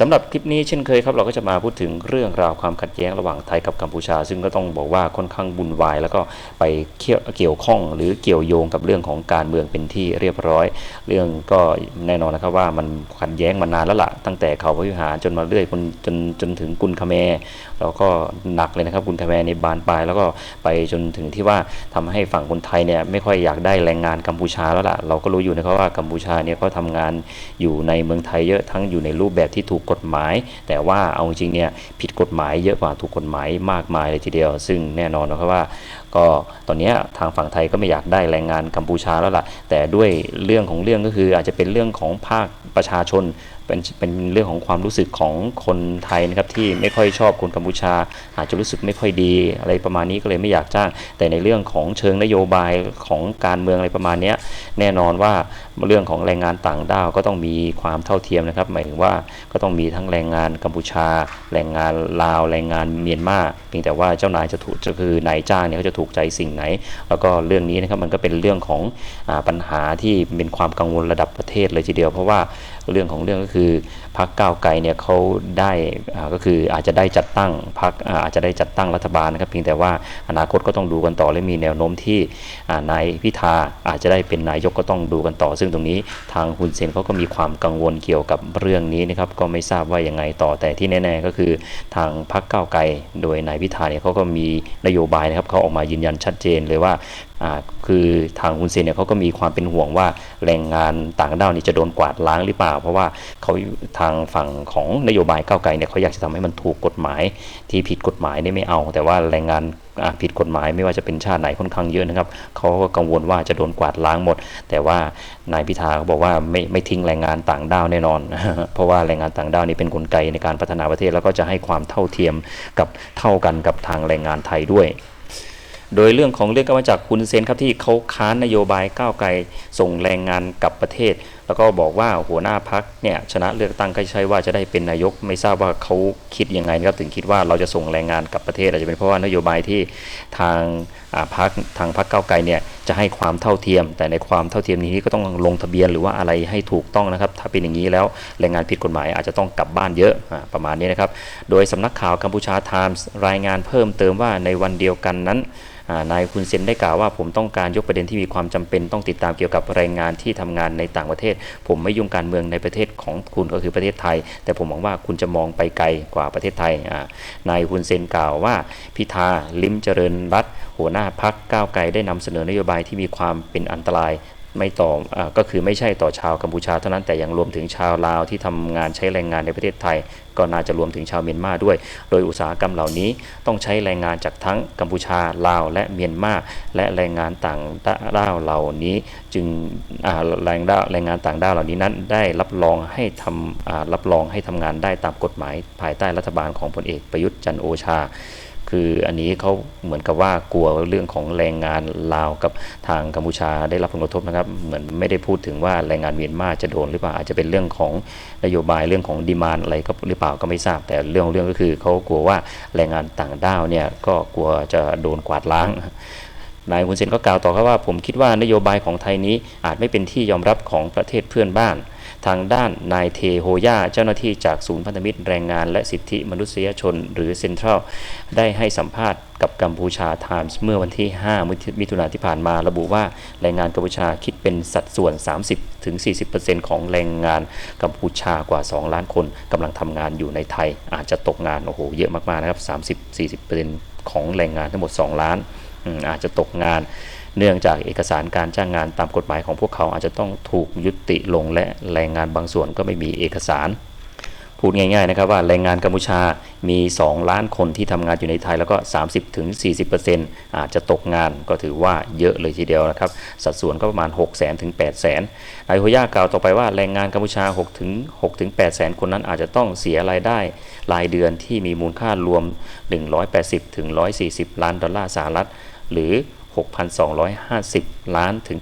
สำหรับคลิปนี้เช่นเคยครับเราก็จะมาพูดถึงเรื่องราวความขัดแย้งระหว่างไทยกับกัมพูชา ซึ่งก็ต้องบอกว่าค่อนข้างบุญวาย แล้วก็ไปเกี่ยวข้องหรือเกี่ยวโยงกับเรื่องของการเมืองเป็นที่เรียบร้อย เรื่องก็แน่นอนนะครับว่ามันขัดแย้งมานานแล้วล่ะตั้งแต่เขาพระวิหารจนมาเรื่อยจนจนจนถึงกุลคาแมร์แล้วก็หนักเลยนะครับกุลคาแมรในบานปลายแล้วก็ไปจนถึงที่ว่าทำให้ฝั่งคนไทยเนี่ยไม่ค่อยอยากได้แรงงานกัมพูชาแล้วล่ะเราก็รู้อยู่นะครับว่ากัมพูชาเนี่ยเขาทำงานอยู่ในเมืองไทยเยอะทั้งอยู่ในรูปแบบที่ถูกกฎหมาย แต่ว่าเอาจริงๆเนี่ยผิดกฎหมายเยอะกว่าถูกกฎหมายมากมายเลยทีเดียว ซึ่งแน่นอนนะครับว่า ก็ตอนนี้ทางฝั่งไทยก็ไม่อยากได้แรงงานกัมพูชาแล้วล่ะแต่ด้วยเรื่องของเรื่องก็คืออาจจะเป็นเรื่องของภาคประชาชน เป็นเป็นเรื่องของความรู้สึกของคนไทยนะครับที่ไม่ค่อยชอบคนกัมพูชา อาจจะรู้สึกไม่ค่อยดีอะไรประมาณนี้ก็เลยไม่อยากจ้าง แต่ในเรื่องของเชิงนโยบายของการเมืองอะไรประมาณนี้แน่นอนว่าเรื่องของแรงงานต่างด้าวก็ต้องมีความเท่าเทียมนะครับหมายถึงว่าก็ต้องมีทั้งแรงงานกัมพูชา แรงงานลาว แรงงานเมียนมาเพียงแต่ว่าเจ้านายจะถูกก็คือนายจ้างเนี่ยเขาจะถูกใจสิ่งไหน แล้วก็เรื่องนี้นะครับมันก็เป็นเรื่องของอปัญหาที่เป็นความกังวลระดับประเทศเลยทีเดียว เพราะว่าเรื่องของเรื่องก็คือพรรคก้าวไกลเนี่ยเขาได้ก็คืออาจจะได้จัดตั้งพรรคอาจจะได้จัดตั้งรัฐบาลนะครับเพียงแต่ว่าอนาคตก็ต้องดูกันต่อและมีแนวโน้มที่นายพิธาอาจจะได้เป็นนายกก็ต้องดูกันต่อ ซึ่งตรงนี้ทางฮุนเซนเขาก็มีความกังวลเกี่ยวกับเรื่องนี้นะครับก็ไม่ทราบว่ายังไงต่อแต่ที่แน่ๆก็คือทางพรรคก้าวไกลโดยนายพิธาเนี่ยเขาก็มีนโยบายนะครับเขาออกมายืนยันชัดเจนเลยว่าคือทางฮุนเซนเนี่ยเขาก็มีความเป็นห่วงว่าแรงงานต่างด้าวนี่จะโดนกวาดล้างหรือเปล่า เพราะว่าเขาทางฝั่งของนโยบายก้าวไกลเนี่ยเขาอยากจะทำให้มันถูกกฎหมายที่ผิดกฎหมายเนี่ยไม่เอา แต่ว่าแรงงานผิดกฎหมายไม่ว่าจะเป็นชาติไหนค่อนข้างเยอะนะครับเขาก็กังวลว่าจะโดนกวาดล้างหมด แต่ว่านายพิธาเขาบอกว่าไม่ไม่ทิ้งแรงงานต่างด้าวแน่นอน เพราะว่าแรงงานต่างด้าวนี่เป็นนกลไกในการพัฒนาประเทศแล้วก็จะให้ความเท่าเทียมกับเท่ากันกับทางแรงงานไทยด้วย โดยเรื่องของเรื่องก็มาจากคุณเซนครับที่เขาค้านนโยบายก้าวไกลส่งแรงงานกลับประเทศ แล้วก็บอกว่าหัวหน้าพักเนี่ยชนะเลือกตั้งก็ใช่ว่าจะได้เป็นนายกไม่ทราบว่าเขาคิดยังไงนะครับถึงคิดว่าเราจะส่งแรงงานกลับประเทศอาจจะเป็นเพราะว่านโยบายที่ทางพักทางพักก้าวไกลเนี่ยจะให้ความเท่าเทียม แต่ในความเท่าเทียมนี้ก็ต้องลงทะเบียนหรือว่าอะไรให้ถูกต้องนะครับ ถ้าเป็นอย่างนี้แล้วแรงงานผิดกฎหมายอาจจะต้องกลับบ้านเยอะประมาณนี้นะครับ โดยสำนักข่าวกัมพูชาไทมส์รายงานเพิ่มเติมว่าในวันเดียวกันนั้น นายคุณเซนได้กล่าวว่าผมต้องการยกประเด็นที่มีความจำเป็นต้องติดตามเกี่ยวกับแรงงานที่ทำงานในต่างประเทศ ผมไม่ยุ่งการเมืองในประเทศของคุณก็คือประเทศไทย แต่ผมหวังว่าคุณจะมองไปไกลกว่าประเทศไทยนายคุณเซนกล่าวว่าพิธาลิมเจริญรัตหัวหน้าพักก้าวไกลได้นำเสนอนโยบายที่มีความเป็นอันตราย ไม่ต่ออก็คือไม่ใช่ต่อชาวกัมพูชาเท่านั้นแต่ยังรวมถึงชาวลาวที่ทำงานใช้แรงงานในประเทศไทย ก็น่าจะรวมถึงชาวเมียนมาด้วย โดยอุตสาหกรรมเหล่านี้ต้องใช้แรงงานจากทั้งกัมพูชาลาวและเมียนมาและแรงงานต่างด้าวเหล่านี้จึงแรงด้าวแรงงานต่างด้าวเหล่านี้นั้นได้รับรองให้ทำรับรองให้ทำงานได้ตามกฎหมาย ภายใต้รัฐบาลของพลเอกประยุทธ์จันโอชา คืออันนี้เขาเหมือนกับว่ากลัวเรื่องของแรงงานลาวกับทางกัมพูชาได้รับผลกระทบนะครับเหมือนไม่ได้พูดถึงว่าแรงงานเมียนมาจะโดนหรือเปล่าอาจจะเป็นเรื่องของนโยบายเรื่องของดีมานอะไรก็หรือเปล่าก็ไม่ทราบ แต่เรื่องเรื่องก็คือเขากลัวว่าแรงงานต่างด้าวเนี่ยก็กลัวจะโดนกวาดล้างนายฮุนเซนก็กล่าวต่อครับว่า ผมคิดว่านโยบายของไทยนี้อาจไม่เป็นที่ยอมรับของประเทศเพื่อนบ้าน ทางด้านนายเทโฮย่าเจ้าหน้าที่จากศูนย์พันธมิตรแรงงานและสิทธิมนุษยชน หรือเซ็นทรัลได้ให้สัมภาษณ์กับกัมพูชาไทมส์เมื่อวันที่ 5 มิถุนายนที่ผ่านมาระบุว่าแรงงานกัมพูชาคิดเป็นสัดส่วน 30-40%ของแรงงานกัมพูชากว่า 2 ล้านคนกำลังทำงานอยู่ในไทย อาจจะตกงานโอ้โหเยอะมากๆนะครับ 30-40%ของแรงงานทั้งหมด 2 ล้านอาจจะตกงาน เนื่องจากเอกสารการจ้างงานตามกฎหมายของพวกเขาอาจจะต้องถูกยุติลงและแรงงานบางส่วนก็ไม่มีเอกสาร พูดง่ายๆนะครับว่าแรงงานกัมพูชามี 2 ล้านคนที่ทำงานอยู่ในไทยแล้วก็ 30-40%อาจจะตกงานก็ถือว่าเยอะเลยทีเดียวนะครับ สัดส่วนก็ประมาณ 6 0 0 0 0ถึง8 0 0 0 0นายโฮย่ากล่าวต่อไปว่าแรงงานกัมพูชา6ถึง6ถึง8แสนคนนั้นอาจจะต้องเสียรายได้รายเดือนที่มีมูลค่ารวม 180ถึง140 ล้านดอลลาร์สหรัฐหรือ 6,250 ล้านถึง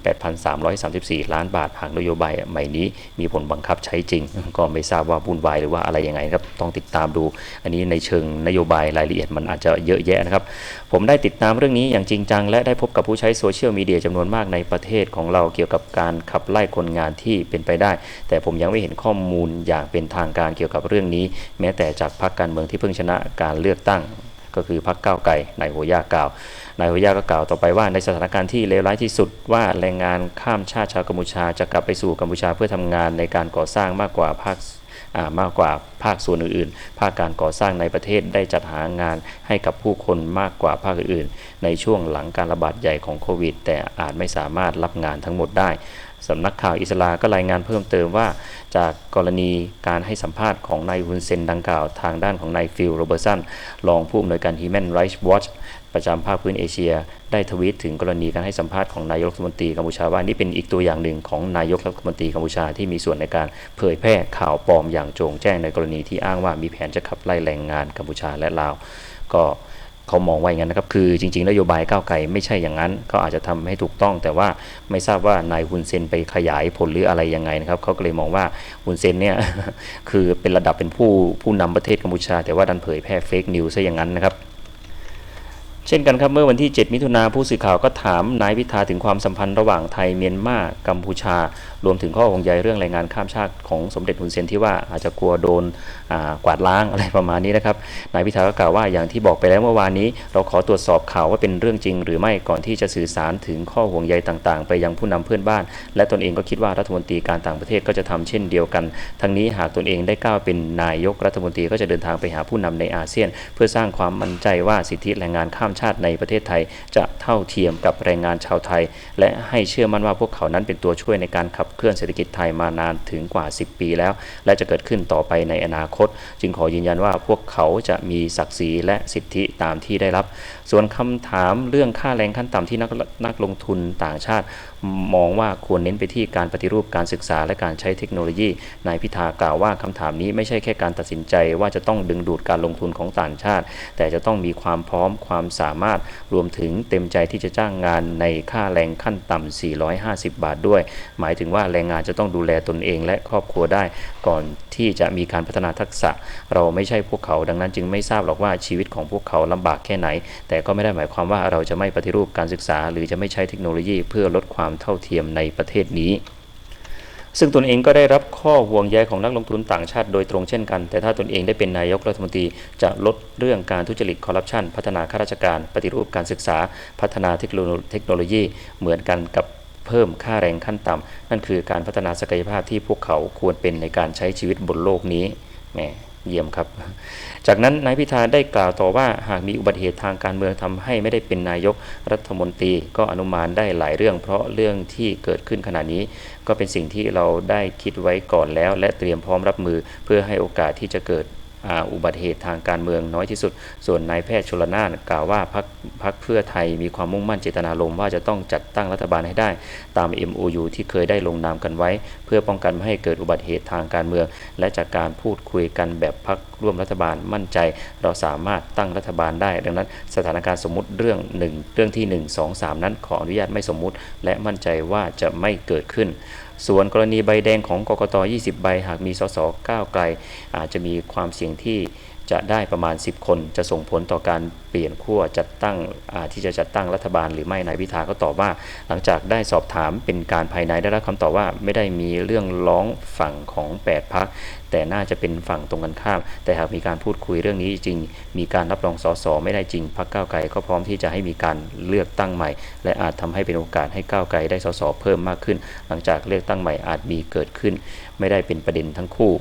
8,334 ล้านบาทหากนโยบายใหม่นี้มีผลบังคับใช้จริง ก็ไม่ทราบว่าวุ่นวายหรือว่าอะไรยังไงครับต้องติดตามดู อันนี้ในเชิงนโยบายรายละเอียดมันอาจจะเยอะแยะนะครับ ผมได้ติดตามเรื่องนี้อย่างจริงจัง และได้พบกับผู้ใช้โซเชียลมีเดียจำนวนมากในประเทศของเราเกี่ยวกับการขับไล่คนงานที่เป็นไปได้ แต่ผมยังไม่เห็นข้อมูลอย่างเป็นทางการเกี่ยวกับเรื่องนี้ แม้แต่จากพรรคการเมืองที่เพิ่งชนะการเลือกตั้ง ก็คือพรรคก้าวไกลนายโฮย่ากล่าวนายโฮย่าก็กล่าวต่อไปว่าในสถานการณ์ที่เลวร้ายที่สุดว่าแรงงานข้ามชาติชาวกัมพูชาจะกลับไปสู่กัมพูชาเพื่อทำงานในการก่อสร้างมากกว่าภาคมากกว่าภาคส่วนอื่นๆ ภาคการก่อสร้างในประเทศได้จัดหางานให้กับผู้คนมากกว่าภาคอื่นๆ ในช่วงหลังการระบาดใหญ่ของโควิด แต่อาจไม่สามารถรับงานทั้งหมดได้ สำนักข่าวอิสลาก็รายงานเพิ่มเติมว่า จากกรณีการให้สัมภาษณ์ของนายฮุนเซนดังกล่าวทางด้านของนายฟิลโรเบอร์สันรองผู้อำนวยการ Human Rights Watch ประจำภาคพื้นเอเชีย ได้ทวีตถึงกรณีการให้สัมภาษณ์ของนายกรัฐมนตรีกัมพูชาว่านี่เป็นอีกตัวอย่างหนึ่งของนายกรัฐมนตรีกัมพูชาที่มีส่วนในการเผยแพร่ข่าวปลอมอย่างโจงแจ้งในกรณีที่อ้างว่ามีแผนจะขับไล่แรงงานกัมพูชาและลาว ก็ เขามองว่าอย่างนั้นนะครับ คือจริงๆนโยบายก้าวไกลไม่ใช่อย่างนั้น เขาอาจจะทำให้ถูกต้อง แต่ว่าไม่ทราบว่านายฮุนเซนไปขยายผลหรืออะไรยังไงนะครับ เขาก็เลยมองว่าฮุนเซนเนี่ยคือเป็นระดับเป็นผู้ผู้นำประเทศกัมพูชา แต่ว่าดันเผยแพร่เฟกนิวซะอย่างนั้นนะครับ เช่นกันครับเมื่อวันที่ 7 มิถุนาผู้สื่อข่าวก็ถามนายพิธาถึงความสัมพันธ์ระหว่างไทยเมียนมากัมพูชา รวมถึงข้อห่วงใยเรื่องแรงงานข้ามชาติของสมเด็จฮุนเซนที่ว่าอาจจะกลัวโดนกวาดล้างอะไรประมาณนี้นะครับนายพิธาก็กล่าวว่าอย่างที่บอกไปแล้วเมื่อวานนี้ เราขอตรวจสอบข่าวว่าเป็นเรื่องจริง หรือไม่ก่อนที่จะสื่อสารถึงข้อห่วงใยต่างๆ ไปยังผู้นำเพื่อนบ้าน และตนเองก็คิดว่ารัฐมนตรีการต่างประเทศก็จะทำเช่นเดียวกัน ทั้งนี้หากตนเองได้ก้าวเป็นนายกรัฐมนตรีก็จะเดินทางไปหาผู้นำในอาเซียน เพื่อสร้างความมั่นใจว่าสิทธิแรงงานข้ามชาติในประเทศไทย จะเท่าเทียมกับแรงงานชาวไทย และให้เชื่อมั่นว่าพวกเขานั้นเป็นตัวช่วยในการขับเคลื่อนเศรษฐกิจไทยมานานถึงกว่า 10 ปีแล้ว และจะเกิดขึ้นต่อไปในอนาคต จึงขอยืนยันว่าพวกเขาจะมีศักดิ์ศรีและสิทธิตามที่ได้รับ ส่วนคำถามเรื่องค่าแรงขั้นต่ำที่นักนักลงทุนต่างชาติ มองว่าควรเน้นไปที่การปฏิรูปการศึกษาและการใช้เทคโนโลยีนายพิธากล่าวว่าคำถามนี้ไม่ใช่แค่การตัดสินใจว่าจะต้องดึงดูดการลงทุนของต่างชาติ แต่จะต้องมีความพร้อมความสามารถรวมถึงเต็มใจที่จะจ้างงานในค่าแรงขั้นต่ำ450 บาทด้วย หมายถึงว่าแรงงานจะต้องดูแลตนเองและครอบครัวได้ ก่อนที่จะมีการพัฒนาทักษะ เราไม่ใช่พวกเขา ดังนั้นจึงไม่ทราบหรอกว่าชีวิตของพวกเขาลำบากแค่ไหน แต่ก็ไม่ได้หมายความว่าเราจะไม่ปฏิรูปการศึกษา หรือจะไม่ใช้เทคโนโลยีเพื่อลดความเท่าเทียมในประเทศนี้ ซึ่งตนเองก็ได้รับข้อห่วงใยของนักลงทุนต่างชาติโดยตรงเช่นกัน แต่ถ้าตนเองได้เป็นนายกรัฐมนตรีจะลดเรื่องการทุจริตคอร์รัปชันพัฒนาข้าราชการ ปฏิรูปการศึกษา พัฒนาเทคโนโลยีเหมือนกันกับเพิ่มค่าแรงขั้นต่ำนั่นคือการพัฒนาศักยภาพที่พวกเขาควรเป็นในการใช้ชีวิตบนโลกนี้แหม เยี่ยมครับ จากนั้นนายพิธาได้กล่าวต่อว่าหากมีอุบัติเหตุทางการเมืองทำให้ไม่ได้เป็นนายกรัฐมนตรี ก็อนุมานได้หลายเรื่อง เพราะเรื่องที่เกิดขึ้นขณะนี้ ก็เป็นสิ่งที่เราได้คิดไว้ก่อนแล้ว และเตรียมพร้อมรับมือเพื่อให้โอกาสที่จะเกิด อุบัติเหตุทางการเมืองน้อยที่สุด ส่วนนายแพทย์ชลนานกล่าวว่าพักพักเพื่อไทยมีความมุ่งมั่นเจตนารมณ์ว่าจะต้องจัดตั้งรัฐบาลให้ได้ ตาม MOU ที่เคยได้ลงนามกันไว้ เพื่อป้องกันไม่ให้เกิดอุบัติเหตุทางการเมือง และจากการพูดคุยกันแบบพักร่วมรัฐบาลมั่นใจ เราสามารถตั้งรัฐบาลได้ ดังนั้นสถานการณ์สมมติเรื่องหนึ่งเรื่องที่ 1 2 3 นั้นขออนุญาตไม่สมมุติ และมั่นใจว่าจะไม่เกิดขึ้น ส่วนกรณีใบแดงของกกต 20 ใบ หากมีสสก้าวไกล อาจจะมีความเสี่ยงที่ จะได้ประมาณ 10 คน จะส่งผลต่อการเปลี่ยนขั้วจัดตั้งที่จะจัดตั้งรัฐบาลหรือไม่นายพิธาก็ตอบว่า หลังจากได้สอบถามเป็นการภายในได้รับคำตอบว่าไม่ได้มีเรื่องร้องฝั่งของ 8พักแต่น่าจะเป็นฝั่งตรงกันข้าม แต่หากมีการพูดคุยเรื่องนี้จริง มีการรับรองสสไม่ได้จริงพักก้าวไกลก็พร้อมที่จะให้มีการเลือกตั้งใหม่ และอาจทำให้เป็นโอกาสให้ก้าวไกลได้สสเพิ่มมากขึ้น หลังจากเลือกตั้งใหม่อาจมีเกิดขึ้น ไม่ได้เป็นประเด็นทั้งคู่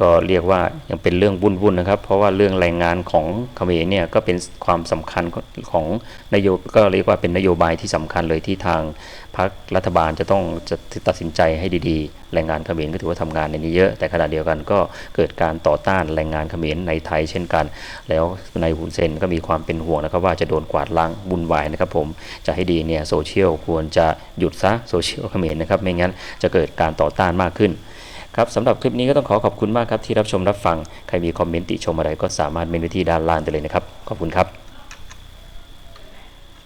ก็เรียกว่ายังเป็นเรื่องวุ่นๆนะครับ เพราะว่าเรื่องแรงงานของเขมรเนี่ยก็เป็นความสำคัญของนโยก็เรียกว่าเป็นนโยบายที่สำคัญเลยที่ทางพรรครัฐบาลจะต้องจะตัดสินใจให้ดีๆ แรงงานเขมรก็ถือว่าทำงานในนี้เยอะ แต่ขณะเดียวกันก็เกิดการต่อต้านแรงงานเขมรในไทยเช่นกัน แล้วนายฮุนเซนก็มีความเป็นห่วงนะครับว่าจะโดนกวาดล้างบุญวายนะครับผมจะให้ดีเนี่ยโซเชียลควรจะหยุดซะโซเชียลเขมรนะครับไม่งั้นจะเกิดการต่อต้านมากขึ้น ครับสำหรับคลิปนี้ก็ต้องขอขอบคุณมากครับที่รับชมรับฟัง ใครมีคอมเมนต์ติชมอะไรก็สามารถเมนไว้ที่ด้านล่างได้เลยนะครับ ขอบคุณครับ